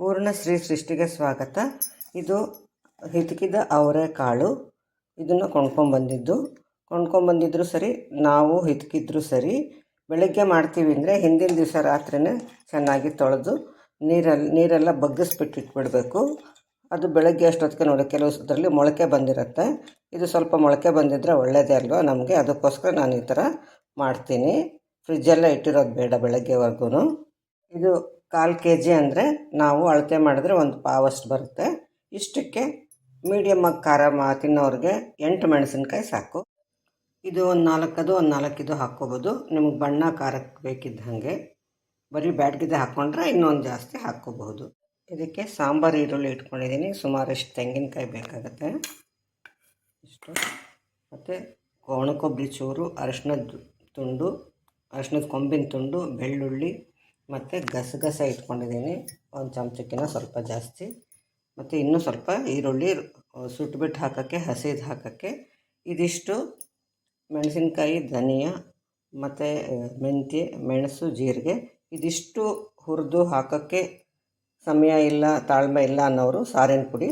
ಪೂರ್ಣ ಶ್ರೀ ಸೃಷ್ಟಿಗೆ ಸ್ವಾಗತ. ಇದು ಹಿತಕಿದ ಅವರೆಕಾಳು ಇದನ್ನು ಕೊಂಡ್ಕೊಂಬಂದಿದ್ದು ಕೊಂಡ್ಕೊಂಬಂದಿದ್ರು ಸರಿ, ನಾವು ಹಿತಕಿದ್ರು ಸರಿ. ಬೆಳಗ್ಗೆ ಮಾಡ್ತೀವಿ ಅಂದರೆ ಹಿಂದಿನ ದಿವಸ ರಾತ್ರಿನೇ ಚೆನ್ನಾಗಿ ತೊಳೆದು ನೀರಲ್ಲಿ ನೀರೆಲ್ಲ ಬಗ್ಗಿಸ್ಬಿಟ್ಟು ಇಟ್ಬಿಡಬೇಕು. ಅದು ಬೆಳಗ್ಗೆ ಅಷ್ಟೊತ್ತಿಗೆ ನೋಡಿ ಕೆಲವು ಅದರಲ್ಲಿ ಮೊಳಕೆ ಬಂದಿರುತ್ತೆ. ಇದು ಸ್ವಲ್ಪ ಮೊಳಕೆ ಬಂದಿದ್ದರೆ ಒಳ್ಳೆಯದೇ ಅಲ್ವಾ ನಮಗೆ? ಅದಕ್ಕೋಸ್ಕರ ನಾನು ಈ ಥರ ಮಾಡ್ತೀನಿ. ಫ್ರಿಜ್ಜೆಲ್ಲ ಇಟ್ಟಿರೋದು ಬೇಡ ಬೆಳಗ್ಗೆವರೆಗೂ ಇದು ಕಾಲು ಕೆ ಜಿ ಅಂದರೆ ನಾವು ಅಳತೆ ಮಾಡಿದ್ರೆ ಒಂದು ಪಾವಷ್ಟು ಬರುತ್ತೆ. ಇಷ್ಟಕ್ಕೆ ಮೀಡಿಯಮ್ಮಾಗಿ ಖಾರ ಮಾ ತಿನ್ನೋರಿಗೆ ಎಂಟು ಮೆಣಸಿನ್ಕಾಯಿ ಸಾಕು. ಇದು ಒಂದು ನಾಲ್ಕದು, ಒಂದು ನಾಲ್ಕಿದು ಹಾಕ್ಕೋಬೋದು. ನಿಮಗೆ ಬಣ್ಣ ಖಾರಕ್ಕೆ ಬೇಕಿದ್ದ ಹಾಗೆ. ಬರೀ ಬ್ಯಾಡ್ಗಿದ್ದೆ ಹಾಕ್ಕೊಂಡ್ರೆ ಇನ್ನೊಂದು ಜಾಸ್ತಿ ಹಾಕ್ಕೋಬಹುದು. ಇದಕ್ಕೆ ಸಾಂಬಾರು ಈರುಳ್ಳಿ ಇಟ್ಕೊಂಡಿದ್ದೀನಿ ಸುಮಾರು ಇಷ್ಟು ತೆಂಗಿನಕಾಯಿ ಬೇಕಾಗುತ್ತೆ. ಇಷ್ಟು. ಮತ್ತು ಒಣ ಕೊಬ್ಬರಿ ಚೂರು ಅರಶಿನದ ತುಂಡು ಅರಶಿನದ ಕೊಂಬಿನ ತುಂಡು, ಬೆಳ್ಳುಳ್ಳಿ ಮತ್ತು ಗಸಗಸೆ ಇಟ್ಕೊಂಡಿದ್ದೀನಿ. ಒಂದು ಚಮಚಕ್ಕಿಂತ ಸ್ವಲ್ಪ ಜಾಸ್ತಿ. ಮತ್ತು ಇನ್ನೂ ಸ್ವಲ್ಪ ಈರುಳ್ಳಿ ಸುಟ್ಬಿಟ್ಟು ಹಾಕೋಕ್ಕೆ, ಹಸಿದು ಹಾಕೋಕ್ಕೆ. ಇದಿಷ್ಟು ಮೆಣಸಿನ್ಕಾಯಿ, ಧನಿಯಾ, ಮತ್ತು ಮೆಂತ್ಯ, ಮೆಣಸು, ಜೀರಿಗೆ. ಇದಿಷ್ಟು ಹುರಿದು ಹಾಕೋಕ್ಕೆ ಸಮಯ ಇಲ್ಲ, ತಾಳ್ಮೆ ಇಲ್ಲ ಅನ್ನೋರು ಸಾರಿನ ಪುಡಿ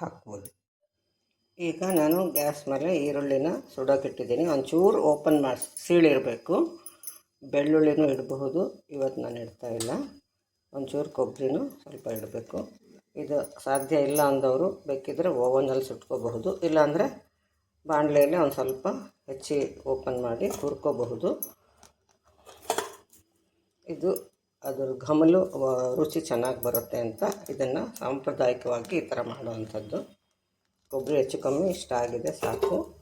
ಹಾಕ್ಬೋದು. ಈಗ ನಾನು ಗ್ಯಾಸ್ ಮೇಲೆ ಈರುಳ್ಳಿನ ಸುಡೋಕ್ಕಿಟ್ಟಿದ್ದೀನಿ ಒಂಚೂರು ಓಪನ್ ಮಾಡಿ ಸೀಳಿರಬೇಕು. ಬೆಳ್ಳುಳ್ಳಿನೂ ಇಡಬಹುದು. ಇವತ್ತು ನಾನು ಇಡ್ತಾ ಇಲ್ಲ. ಒಂಚೂರು ಕೊಬ್ಬರಿನೂ ಸ್ವಲ್ಪ ಇಡಬೇಕು. ಇದು ಸಾಧ್ಯ ಇಲ್ಲ ಅಂದವರು ಬೇಕಿದ್ದರೆ ಓವನಲ್ಲಿ ಸುಟ್ಕೋಬಹುದು. ಇಲ್ಲಾಂದರೆ ಬಾಣಲೆಯಲ್ಲಿ ಒಂದು ಸ್ವಲ್ಪ ಹೆಚ್ಚಿ ಓಪನ್ ಮಾಡಿ ಹುರ್ಕೋಬಹುದು. ಇದು ಅದರ ಘಮಲು ರುಚಿ ಚೆನ್ನಾಗಿ ಬರುತ್ತೆ ಅಂತ ಇದನ್ನು ಸಾಂಪ್ರದಾಯಿಕವಾಗಿ ಈ ಥರ ಮಾಡುವಂಥದ್ದು. ಕೊಬ್ಬರಿ ಹೆಚ್ಚು ಕಮ್ಮಿ ಇಷ್ಟ ಆಗಿದೆ, ಸಾಕು.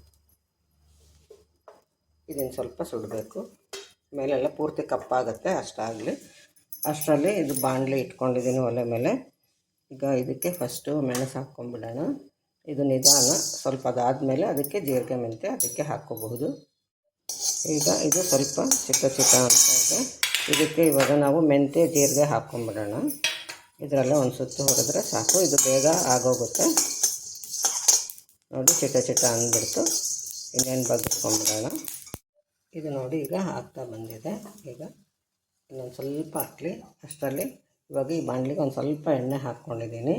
ಇದನ್ನು ಸ್ವಲ್ಪ ಸುಡಬೇಕು. ಮೇಲೆಲ್ಲ ಪೂರ್ತಿ ಕಪ್ಪಾಗುತ್ತೆ, ಅಷ್ಟಾಗಲಿ. ಅಷ್ಟರಲ್ಲಿ ಇದು ಬಾಣಲಿ ಇಟ್ಕೊಂಡಿದ್ದೀನಿ ಒಲೆ ಮೇಲೆ. ಈಗ ಇದಕ್ಕೆ ಫಸ್ಟು ಮೆಣಸು ಹಾಕ್ಕೊಂಬಿಡೋಣ. ಇದು ನಿಧಾನ, ಸ್ವಲ್ಪ ಅದಾದಮೇಲೆ ಅದಕ್ಕೆ ಜೀರಿಗೆ ಮೆಂತೆ ಅದಕ್ಕೆ ಹಾಕ್ಕೋಬಹುದು. ಈಗ ಇದು ಸ್ವಲ್ಪ ಚಿಕ್ಕ ಚಿಕ್ಕ ಅಂತ ಇದೆ. ಇದಕ್ಕೆ ಇವಾಗ ನಾವು ಮೆಂತೆ ಜೀರಿಗೆ ಹಾಕ್ಕೊಂಬಿಡೋಣ. ಇದರಲ್ಲ ಒಂದು ಸುತ್ತು ಹೊಡೆದ್ರೆ ಸಾಕು. ಇದು ಬೇಗ ಆಗೋಗುತ್ತೆ. ನೋಡಿ ಚಿಟ ಚಿಟ ಅಂದ್ಬಿಡ್ತು. ಇನ್ನೇನು ಬಗ್ಗಿಸ್ಕೊಂಬಿಡೋಣ ಇದು ನೋಡಿ ಈಗ ಹಾಕ್ತಾ ಬಂದಿದೆ. ಈಗ ಇನ್ನೊಂದು ಸ್ವಲ್ಪ ಹಾಕಲಿ, ಅಷ್ಟರಲ್ಲಿ. ಇವಾಗ ಈ ಬಾಣಲಿಗೆ ಒಂದು ಸ್ವಲ್ಪ ಎಣ್ಣೆ ಹಾಕ್ಕೊಂಡಿದ್ದೀನಿ.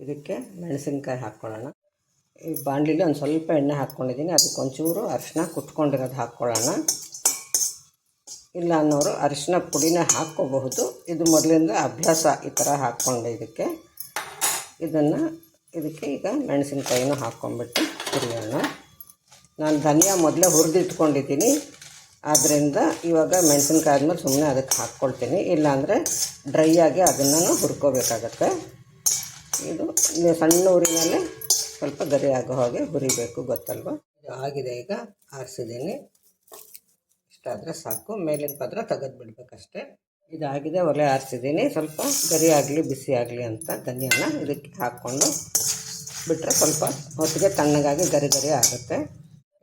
ಇದಕ್ಕೆ ಮೆಣಸಿನ್ಕಾಯಿ ಹಾಕ್ಕೊಳ್ಳೋಣ. ಈ ಬಾಣಲಿಲಿ ಒಂದು ಸ್ವಲ್ಪ ಎಣ್ಣೆ ಹಾಕ್ಕೊಂಡಿದ್ದೀನಿ. ಅದಕ್ಕೆ ಒಂಚೂರು ಅರಿಶಿನ ಕುಟ್ಕೊಂಡಿರೋದು ಹಾಕ್ಕೊಳ್ಳೋಣ. ಇಲ್ಲ ಅನ್ನೋರು ಅರಿಶಿನ ಪುಡಿನ ಹಾಕ್ಕೋಬಹುದು. ಇದು ಮೊದಲಿಂದ ಅಭ್ಯಾಸ ಈ ಥರ ಹಾಕ್ಕೊಂಡೆ ಇದಕ್ಕೆ. ಇದನ್ನು ಇದಕ್ಕೆ ಈಗ ಮೆಣಸಿನ್ಕಾಯಿನೂ ಹಾಕ್ಕೊಂಬಿಟ್ಟು ಹುರಿಯೋಣ. ನಾನು ಧನಿಯಾ ಮೊದಲೇ ಹುರಿದು ಇಟ್ಕೊಂಡಿದ್ದೀನಿ ಆದ್ದರಿಂದ ಇವಾಗ ಮೆಣಸಿನ್ಕಾಯಿ ಆದಮೇಲೆ ಸುಮ್ಮನೆ ಅದಕ್ಕೆ ಹಾಕ್ಕೊಳ್ತೀನಿ. ಇಲ್ಲಾಂದರೆ ಡ್ರೈ ಆಗಿ ಅದನ್ನು ಹುರ್ಕೋಬೇಕಾಗತ್ತೆ. ಇದು ಸಣ್ಣ ಊರಿನಲ್ಲಿ ಸ್ವಲ್ಪ ಗರಿ ಆಗೋ ಹಾಗೆ ಹುರಿಬೇಕು, ಗೊತ್ತಲ್ವ? ಆಗಿದೆ ಈಗ, ಆರಿಸಿದ್ದೀನಿ. ಇಷ್ಟಾದರೆ ಸಾಕು. ಮೇಲಿನ ಪದ್ರ ತೆಗೆದು ಬಿಡಬೇಕಷ್ಟೆ ಇದಾಗಿದೆ, ಒಲೆ ಆರಿಸಿದ್ದೀನಿ. ಸ್ವಲ್ಪ ಗರಿ ಆಗಲಿ, ಬಿಸಿ ಆಗಲಿ ಅಂತ ಧನಿಯಾನ ಇದಕ್ಕೆ ಹಾಕ್ಕೊಂಡು ಬಿಟ್ಟರೆ ಸ್ವಲ್ಪ ಹೊತ್ತಿಗೆ ತಣ್ಣಗಾಗಿ ಗರಿ ಗರಿ ಆಗುತ್ತೆ.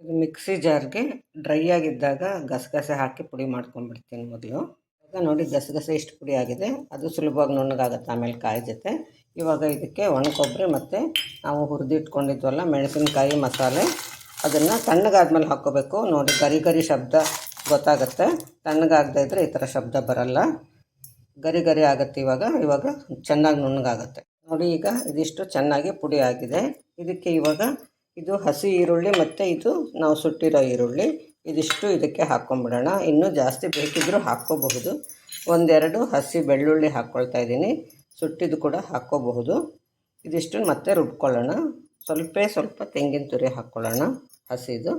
ಇದು ಮಿಕ್ಸಿ ಜಾರ್ಗೆ ಡ್ರೈ ಆಗಿದ್ದಾಗ ಗಸಗಸೆ ಹಾಕಿ ಪುಡಿ ಮಾಡ್ಕೊಂಡ್ಬಿಡ್ತೀನಿ ಮೊದಲು. ಈಗ ನೋಡಿ ಗಸಗಸೆ ಇಷ್ಟು ಪುಡಿ ಆಗಿದೆ. ಅದು ಸುಲಭವಾಗಿ ನುಣ್ಣಗಾಗುತ್ತೆ, ಆಮೇಲೆ ಕಾಯಿ ಜೊತೆ. ಇವಾಗ ಇದಕ್ಕೆ ಒಣ ಕೊಬ್ಬರಿ ಮತ್ತು ನಾವು ಹುರಿದಿಟ್ಕೊಂಡಿದ್ವಲ್ಲ, ಮೆಣಸಿನಕಾಯಿ ಮಸಾಲೆ. ಅದನ್ನು ತಣ್ಣಗಾದ್ಮೇಲೆ ಹಾಕ್ಕೋಬೇಕು. ನೋಡಿ, ಗರಿ ಗರಿ ಶಬ್ದ ಗೊತ್ತಾಗುತ್ತೆ. ತಣ್ಣಗಾಗದೇ ಇದ್ದರೆ ಈ ಥರ ಶಬ್ದ ಬರಲ್ಲ. ಗರಿ ಗರಿ ಆಗುತ್ತೆ ಇವಾಗ. ಇವಾಗ ಚೆನ್ನಾಗಿ ನುಣ್ಣಗಾಗುತ್ತೆ. ನೋಡಿ ಈಗ ಇದಿಷ್ಟು ಚೆನ್ನಾಗಿ ಪುಡಿ ಆಗಿದೆ. ಇದಕ್ಕೆ ಇವಾಗ ಇದು ಹಸಿ ಈರುಳ್ಳಿ ಮತ್ತು ಇದು ನಾವು ಸುಟ್ಟಿರೋ ಈರುಳ್ಳಿ. ಇದಿಷ್ಟು ಇದಕ್ಕೆ ಹಾಕ್ಕೊಂಬಿಡೋಣ ಇನ್ನೂ ಜಾಸ್ತಿ ಬೇಕಿದ್ದರೂ ಹಾಕ್ಕೋಬಹುದು. ಒಂದೆರಡು ಹಸಿ ಬೆಳ್ಳುಳ್ಳಿ ಹಾಕ್ಕೊಳ್ತಾ ಇದ್ದೀನಿ. ಸುಟ್ಟಿದ್ದು ಕೂಡ ಹಾಕ್ಕೋಬಹುದು. ಇದಿಷ್ಟು ಮತ್ತೆ ರುಬ್ಕೊಳ್ಳೋಣ. ಸ್ವಲ್ಪ ಸ್ವಲ್ಪ ತೆಂಗಿನ ತುರಿ ಹಾಕ್ಕೊಳ್ಳೋಣ ಹಸಿದು.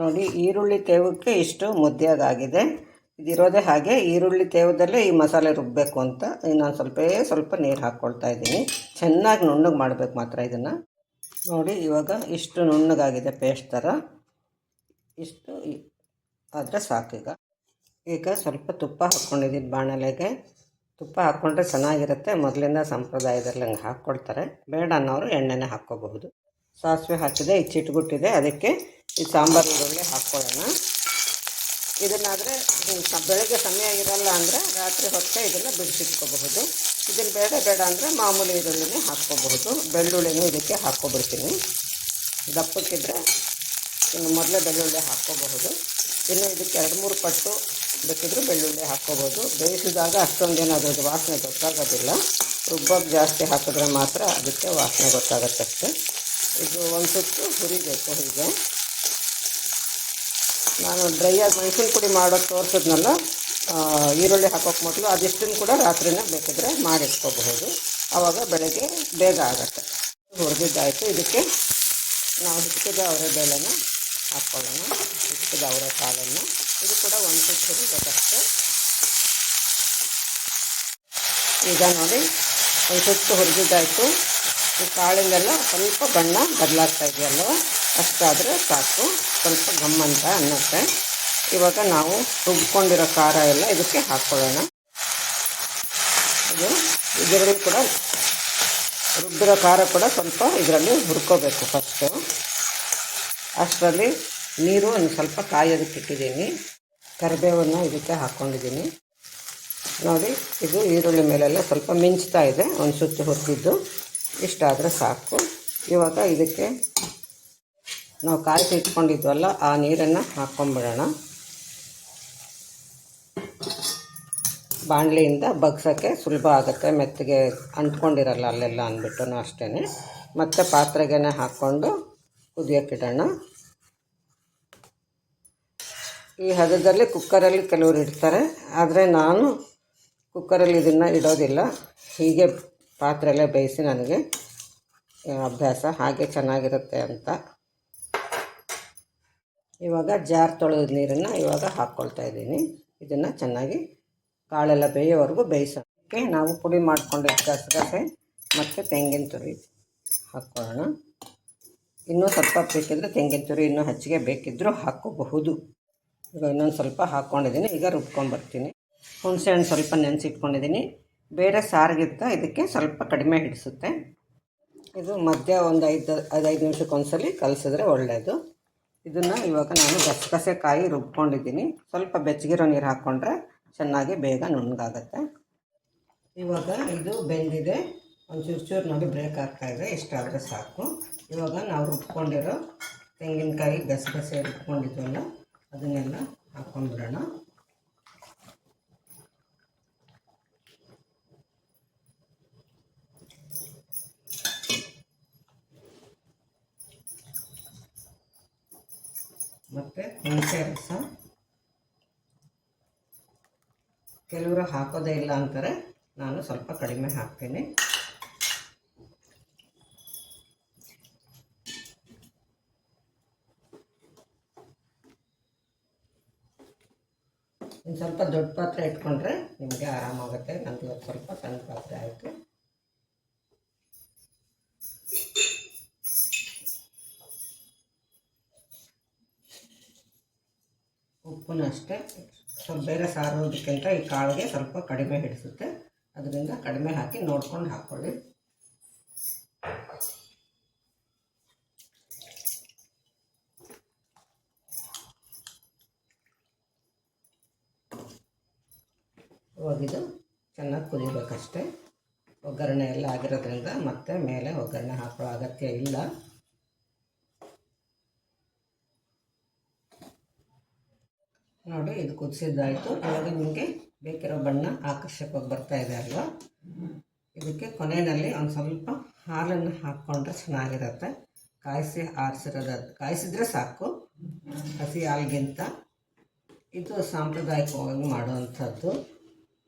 ನೋಡಿ, ಈರುಳ್ಳಿ ತೇವಕ್ಕೆ ಇಷ್ಟು ಮುದ್ದೆಯಾಗಿದೆ ಇದಿರೋದೇ ಹಾಗೆ ಈರುಳ್ಳಿ ತೇವದಲ್ಲೇ ಈ ಮಸಾಲೆ ರುಬ್ಬಬೇಕು ಅಂತ ನಾನು ಸ್ವಲ್ಪ ಸ್ವಲ್ಪ ನೀರು ಹಾಕ್ಕೊಳ್ತಾ ಇದ್ದೀನಿ. ಚೆನ್ನಾಗಿ ನುಣ್ಣಗೆ ಮಾಡಬೇಕು ಮಾತ್ರ ಇದನ್ನು. ನೋಡಿ, ಇವಾಗ ಇಷ್ಟು ನುಣ್ಣಗಾಗಿದೆ ಪೇಸ್ಟ್ ಥರ ಇಷ್ಟು ಆದರೆ ಸಾಕೀಗ ಈಗ. ಸ್ವಲ್ಪ ತುಪ್ಪ ಹಾಕ್ಕೊಂಡಿದ್ದೀನಿ ಬಾಣಲೆಗೆ. ತುಪ್ಪ ಹಾಕ್ಕೊಂಡ್ರೆ ಚೆನ್ನಾಗಿರುತ್ತೆ. ಮೊದಲಿಂದ ಸಂಪ್ರದಾಯದಲ್ಲಿ ಹಂಗೆ ಹಾಕ್ಕೊಳ್ತಾರೆ ಬೇಡ ಅನ್ನೋರು ಎಣ್ಣೆನೇ ಹಾಕ್ಕೋಬಹುದು. ಸಾಸಿವೆ ಹಾಕಿದೆ ಈ ಅದಕ್ಕೆ ಈ ಸಾಂಬಾರು ಈರುಳ್ಳಿ ಹಾಕ್ಕೊಳ್ಳೋಣ. ಇದನ್ನಾದರೆ ಬೆಳಗ್ಗೆ ಸಮಯ ಇರಲ್ಲ ಅಂದರೆ ರಾತ್ರಿ ಹೊತ್ತೇ ಇದನ್ನು ಬಿಡಿಸಿಟ್ಕೋಬಹುದು. ಇದನ್ನು ಬೇಡ ಬೇಡ ಅಂದರೆ ಮಾಮೂಲಿ ಈರುಳ್ಳಿನೇ ಹಾಕ್ಕೋಬಹುದು. ಬೆಳ್ಳುಳ್ಳಿನೂ ಇದಕ್ಕೆ ಹಾಕ್ಕೊಬಿಡ್ತೀನಿ. ದಪ್ಪಕ್ಕಿದ್ರೆ ಇನ್ನು ಮೊದಲೇ ಬೆಳ್ಳುಳ್ಳಿ ಹಾಕ್ಕೋಬಹುದು. ಇನ್ನು ಇದಕ್ಕೆ ಎರಡು ಮೂರು ಪಟ್ಟು ಬೇಕಿದ್ರೆ ಬೆಳ್ಳುಳ್ಳಿ ಹಾಕ್ಕೋಬೋದು ಬೇಯಿಸಿದಾಗ ಅಷ್ಟೊಂದೇನು ಅದ್ರದ್ದು ವಾಸನೆ ಗೊತ್ತಾಗೋದಿಲ್ಲ. ರುಬ್ಬಕ್ಕೆ ಜಾಸ್ತಿ ಹಾಕಿದ್ರೆ ಮಾತ್ರ ಅದಕ್ಕೆ ವಾಸನೆ ಗೊತ್ತಾಗತ್ತೆ ಇದು ಒಂದು ಸುತ್ತು ಹುರಿಬೇಕು ಹೀಗೆ. ನಾನು ಡ್ರೈಯಾಗಿ ಮೆಣಸಿನ ಪುಡಿ ಮಾಡೋದು ತೋರಿಸಿದ್ನಲ್ಲ ಈರುಳ್ಳಿ ಹಾಕೋಕೆ ಮೊದಲು ಅದಿಷ್ಟನ್ನು ಕೂಡ ರಾತ್ರಿನೇ ಬೇಕಿದ್ರೆ ಮಾಡಿಟ್ಕೋಬಹುದು. ಆವಾಗ ಬೆಳಗ್ಗೆ ಬೇಗ ಆಗುತ್ತೆ. ಹುರಿದಿದ್ದಾಯಿತು. ಇದಕ್ಕೆ ನಾವು ಹಿಟ್ಟಿದ ಅವರೆ ಬೇಳೆನ ಹಾಕ್ಕೊಳ್ಳೋಣ ಹಿಟ್ಟಿದ ಅವರೆ ಕಾಳನ್ನು. ಇದು ಕೂಡ ಒಂದು ಸುತ್ತು ಬೇಕಷ್ಟು ಈಗ ನೋಡಿ, ಒಂದು ಸುತ್ತು ಹುರಿದಿದ್ದಾಯಿತು. ಈ ಕಾಳಿಂದೆಲ್ಲ ಸ್ವಲ್ಪ ಬಣ್ಣ ಬದಲಾಗ್ತಾ ಇದೆಯಲ್ಲ ಅಷ್ಟಾದರೆ ಸಾಕು. ಸ್ವಲ್ಪ ಗಮ್ಮಂತ ಅನ್ನತ್ತೆ. ಇವಾಗ ನಾವು ರುಬ್ಕೊಂಡಿರೋ ಖಾರ ಎಲ್ಲ ಇದಕ್ಕೆ ಹಾಕ್ಕೊಳ್ಳೋಣ ಇದು ಇದರಲ್ಲಿ ಕೂಡ ರುಬ್ಬಿರೋ ಖಾರ ಕೂಡ ಸ್ವಲ್ಪ ಇದರಲ್ಲಿ ಹುರ್ಕೋಬೇಕು ಫಸ್ಟು ಅಷ್ಟರಲ್ಲಿ ನೀರು ಒಂದು ಸ್ವಲ್ಪ ಕಾಯೋದಕ್ಕೆ ಇಟ್ಟಿದ್ದೀನಿ. ಕರಿಬೇವನ್ನು ಇದಕ್ಕೆ ಹಾಕ್ಕೊಂಡಿದ್ದೀನಿ ನೋಡಿ, ಇದು ಈರುಳ್ಳಿ ಮೇಲೆಲ್ಲ ಸ್ವಲ್ಪ ಮಿಂಚ್ತಾ ಇದೆ. ಒಂದು ಸುತ್ತು ಹುರಿದಿದ್ದು. ಇಷ್ಟಾದರೆ ಸಾಕು. ಇವಾಗ ಇದಕ್ಕೆ ನಾವು ಕಾಯಿಸಿ ಇಟ್ಕೊಂಡಿದ್ವಲ್ಲ, ಆ ನೀರನ್ನು ಹಾಕ್ಕೊಂಬಿಡೋಣ ಬಾಣಲೆಯಿಂದ ಬಗ್ಸೋಕ್ಕೆ ಸುಲಭ ಆಗುತ್ತೆ. ಮೆತ್ತಗೆ ಅಂಟ್ಕೊಂಡಿರಲ್ಲ ಅಲ್ಲೆಲ್ಲ ಅಂದ್ಬಿಟ್ಟು ಅಷ್ಟೇ ಮತ್ತು ಪಾತ್ರೆಗೆ ಹಾಕ್ಕೊಂಡು ಕುದಿಯೋಕ್ಕಿಡೋಣ. ಈ ಹದದಲ್ಲಿ ಕುಕ್ಕರಲ್ಲಿ ಕೆಲವರು ಇಡ್ತಾರೆ. ಆದರೆ ನಾನು ಕುಕ್ಕರಲ್ಲಿ ಇದನ್ನು ಇಡೋದಿಲ್ಲ. ಹೀಗೆ ಪಾತ್ರೆಲ್ಲೇ ಬೇಯಿಸಿ ನನಗೆ ಅಭ್ಯಾಸ ಹಾಗೆ ಚೆನ್ನಾಗಿರುತ್ತೆ ಅಂತ. ಇವಾಗ ಜಾರ್ ತೊಳೆದ ನೀರನ್ನು ಇವಾಗ ಹಾಕ್ಕೊಳ್ತಾ ಇದ್ದೀನಿ. ಇದನ್ನು ಚೆನ್ನಾಗಿ ಕಾಳೆಲ್ಲ ಬೇಯೋವರೆಗೂ ಬೇಯಿಸೋಕ್ಕೆ ನಾವು ಪುಡಿ ಮಾಡಿಕೊಂಡು ಗಸಗಸೆ ಮತ್ತು ತೆಂಗಿನ ತುರಿ ಹಾಕ್ಕೊಳ್ಳೋಣ ಇನ್ನೂ ಸ್ವಲ್ಪ ಬೇಕಿದ್ದರೆ ತೆಂಗಿನ ತುರಿ ಇನ್ನೂ ಹೆಚ್ಚಿಗೆ ಬೇಕಿದ್ದರೂ ಹಾಕ್ಕೋಬಹುದು ಈಗ ಇನ್ನೊಂದು ಸ್ವಲ್ಪ ಹಾಕ್ಕೊಂಡಿದ್ದೀನಿ ಈಗ ರುಬ್ಕೊಂಡ್ಬರ್ತೀನಿ ಹುಣಸೆ ಹಣ್ಣು ಸ್ವಲ್ಪ ನೆನೆಸಿಟ್ಕೊಂಡಿದ್ದೀನಿ. ಬೇರೆ ಸಾರಿಗಿಂತ ಇದಕ್ಕೆ ಸ್ವಲ್ಪ ಕಡಿಮೆ ಹಿಡಿಸುತ್ತೆ. ಇದು ಮಧ್ಯ ಒಂದು ಐದು ಐದೈದು ನಿಮಿಷಕ್ಕೊಂದ್ಸಲಿ ಕಲಸಿದ್ರೆ ಒಳ್ಳೆಯದು ಇದನ್ನು ಇವಾಗ ನಾನು ಗಸಗಸೆ ಕಾಯಿ ರುಬ್ಕೊಂಡಿದ್ದೀನಿ. ಸ್ವಲ್ಪ ಬೆಚ್ಚಗಿರೋ ನೀರು ಹಾಕ್ಕೊಂಡ್ರೆ ಚೆನ್ನಾಗಿ ಬೇಗ ನುಣ್ಣಗಾಗತ್ತೆ. ಇವಾಗ ಇದು ಬೆಂದಿದೆ. ಒಂದು ಚೂರು ಚೂರು ನೋಡಿ ಬ್ರೇಕ್ ಇದೆ. ಇಷ್ಟಾದರೆ ಸಾಕು. ಇವಾಗ ನಾವು ರುಬ್ಕೊಂಡಿರೋ ತೆಂಗಿನಕಾಯಿ ಗಸಗಸೆ ರುಬ್ಕೊಂಡಿದ್ವಲ್ಲ, ಅದನ್ನೆಲ್ಲ ಹಾಕ್ಕೊಂಡ್ಬಿಡೋಣ ಮತ್ತು ಹುಣಸೆ ರಸ. ಕೆಲವರು ಹಾಕೋದೇ ಇಲ್ಲ ಅಂತಾರೆ. ನಾನು ಸ್ವಲ್ಪ ಕಡಿಮೆ ಹಾಕ್ತೀನಿ. ಇನ್ನು ಸ್ವಲ್ಪ ದೊಡ್ಡ ಪಾತ್ರೆ ಇಟ್ಕೊಂಡ್ರೆ ನಿಮಗೆ ಆರಾಮಾಗುತ್ತೆ. ನಂದು ಸ್ವಲ್ಪ ಸಣ್ಣ ಪಾತ್ರೆ ಆಯಿತು. ಉಪ್ಪುನ ಅಷ್ಟೇ ಸ್ವಲ್ಪ ಬೇರೆ ಸಾರೋದಕ್ಕಿಂತ ಈ ಕಾಳಿಗೆ ಸ್ವಲ್ಪ ಕಡಿಮೆ ಹಿಡಿಸುತ್ತೆ. ಅದರಿಂದ ಕಡಿಮೆ ಹಾಕಿ ನೋಡ್ಕೊಂಡು ಹಾಕ್ಕೊಳ್ಳಿ ಒಗಿದು ಚೆನ್ನಾಗಿ ಕುದಿಬೇಕಷ್ಟೇ. ಒಗ್ಗರಣೆ ಎಲ್ಲ ಆಗಿರೋದ್ರಿಂದ ಮತ್ತೆ ಮೇಲೆ ಒಗ್ಗರಣೆ ಹಾಕೋ ಅಗತ್ಯ ಇಲ್ಲ. ನೋಡಿ, ಇದು ಕುದಿಸಿದ್ದಾಯಿತು. ಇವಾಗ ನಿಮಗೆ ಬೇಕಿರೋ ಬಣ್ಣ ಆಕರ್ಷಕವಾಗಿ ಬರ್ತಾ ಇದೆ ಅಲ್ವಾ? ಇದಕ್ಕೆ ಕೊನೆಯಲ್ಲಿ ಒಂದು ಸ್ವಲ್ಪ ಹಾಲನ್ನು ಹಾಕ್ಕೊಂಡ್ರೆ ಚೆನ್ನಾಗಿರುತ್ತೆ. ಕಾಯಿಸಿ ಆರಿಸಿರೋದ ಕಾಯಿಸಿದ್ರೆ ಸಾಕು. ಹಸಿ ಹಾಲಿಗಿಂತ. ಇದು ಸಾಂಪ್ರದಾಯಿಕವಾಗಿ ಮಾಡುವಂಥದ್ದು.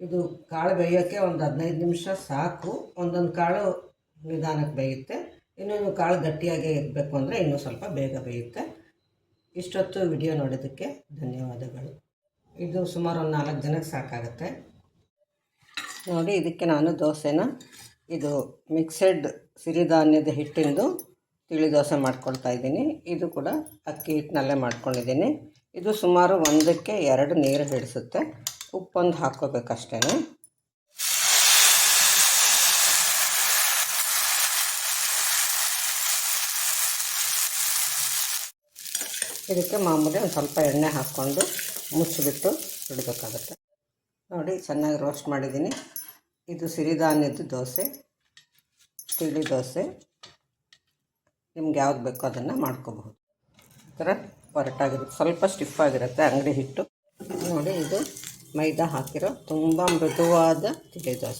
ಇದು ಕಾಳು ಬೇಯೋಕ್ಕೆ ಒಂದು ಹದಿನೈದು ನಿಮಿಷ ಸಾಕು. ಒಂದೊಂದು ಕಾಳು ನಿಧಾನಕ್ಕೆ ಬೇಯುತ್ತೆ. ಇನ್ನೊಂದು ಕಾಳು ಗಟ್ಟಿಯಾಗಿ ಇರಬೇಕು ಅಂದರೆ ಇನ್ನೂ ಸ್ವಲ್ಪ ಬೇಗ ಬೇಯುತ್ತೆ. ಇಷ್ಟೊತ್ತು ವಿಡಿಯೋ ನೋಡೋದಕ್ಕೆ ಧನ್ಯವಾದಗಳು. ಇದು ಸುಮಾರು ಒಂದು ನಾಲ್ಕು ಜನಕ್ಕೆ ಸಾಕಾಗುತ್ತೆ. ನೋಡಿ, ಇದಕ್ಕೆ ನಾನು ದೋಸೆನ, ಇದು ಮಿಕ್ಸೆಡ್ ಸಿರಿಧಾನ್ಯದ ಹಿಟ್ಟಿಂದು ತಿಳಿ ದೋಸೆ ಮಾಡ್ಕೊಳ್ತಾ ಇದ್ದೀನಿ. ಇದು ಕೂಡ ಅಕ್ಕಿ ಹಿಟ್ಟಿನಲ್ಲೇ ಮಾಡ್ಕೊಂಡಿದ್ದೀನಿ. ಇದು ಸುಮಾರು ಒಂದಕ್ಕೆ ಎರಡು ನೀರು ಹಿಡಿಸುತ್ತೆ. ಉಪ್ಪೊಂದು ಹಾಕ್ಕೋಬೇಕಷ್ಟೇ ಇದಕ್ಕೆ ಮಾಮೂಲಿ ಒಂದು ಸ್ವಲ್ಪ ಎಣ್ಣೆ ಹಾಕ್ಕೊಂಡು ಮುಚ್ಚಿಬಿಟ್ಟು ಇಡಬೇಕಾಗುತ್ತೆ. ನೋಡಿ, ಚೆನ್ನಾಗಿ ರೋಸ್ಟ್ ಮಾಡಿದ್ದೀನಿ. ಇದು ಸಿರಿಧಾನ್ಯದ ದೋಸೆ, ತಿಳಿ ದೋಸೆ. ನಿಮ್ಗೆ ಯಾವ್ದು ಬೇಕೋ ಅದನ್ನು ಮಾಡ್ಕೋಬಹುದು. ಈ ಥರ ಒರಟಾಗಿರುತ್ತೆ. ಸ್ವಲ್ಪ ಸ್ಟಿಫ್ ಆಗಿರುತ್ತೆ ಅಂಗಡಿ ಹಿಟ್ಟು. ನೋಡಿ, ಇದು ಮೈದಾ ಹಾಕಿರೋ ತುಂಬ ಮೃದುವಾದ ತಿಳಿ ದೋಸೆ.